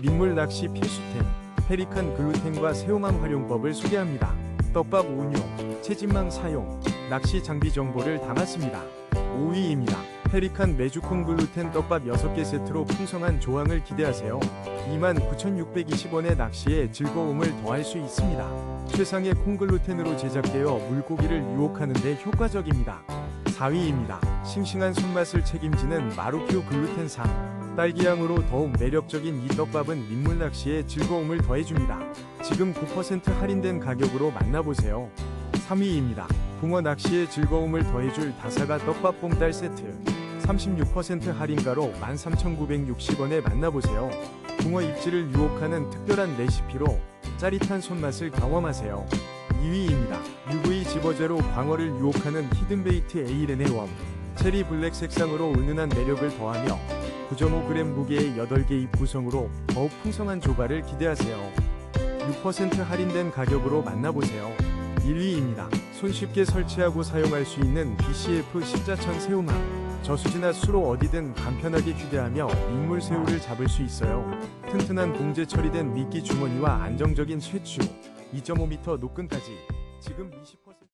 민물 낚시 필수템, 페리칸 글루텐과 새우망 활용법을 소개합니다. 떡밥 운용, 채집망 사용, 낚시 장비 정보를 담았습니다. 5위입니다. 페리칸 메주콩 글루텐 떡밥 6개 세트로 풍성한 조항을 기대하세요. 29,620원의 낚시에 즐거움을 더할 수 있습니다. 최상의 콩글루텐으로 제작되어 물고기를 유혹하는 데 효과적입니다. 4위입니다. 싱싱한 손맛을 책임지는 마루큐 글루텐산. 딸기향으로 더욱 매력적인 이 떡밥은 민물 낚시에 즐거움을 더해줍니다. 지금 9% 할인된 가격으로 만나보세요. 3위입니다. 붕어 낚시에 즐거움을 더해줄 다사가 떡밥 봄달 세트. 36% 할인가로 13,960원에 만나보세요. 붕어 입질을 유혹하는 특별한 레시피로 짜릿한 손맛을 경험하세요. 2위입니다. UV 집어제로 광어를 유혹하는 히든베이트 에이렌의 웜. 체리 블랙 색상으로 은은한 매력을 더하며 9.5g 무게의 8개 입 구성으로 더욱 풍성한 조과를 기대하세요. 6% 할인된 가격으로 만나보세요. 1위입니다. 손쉽게 설치하고 사용할 수 있는 BCF 십자천 새우망. 저수지나 수로 어디든 간편하게 휴대하며 민물 새우를 잡을 수 있어요. 튼튼한 봉제 처리된 미끼 주머니와 안정적인 쇠추, 2.5m 노끈까지 지금 20%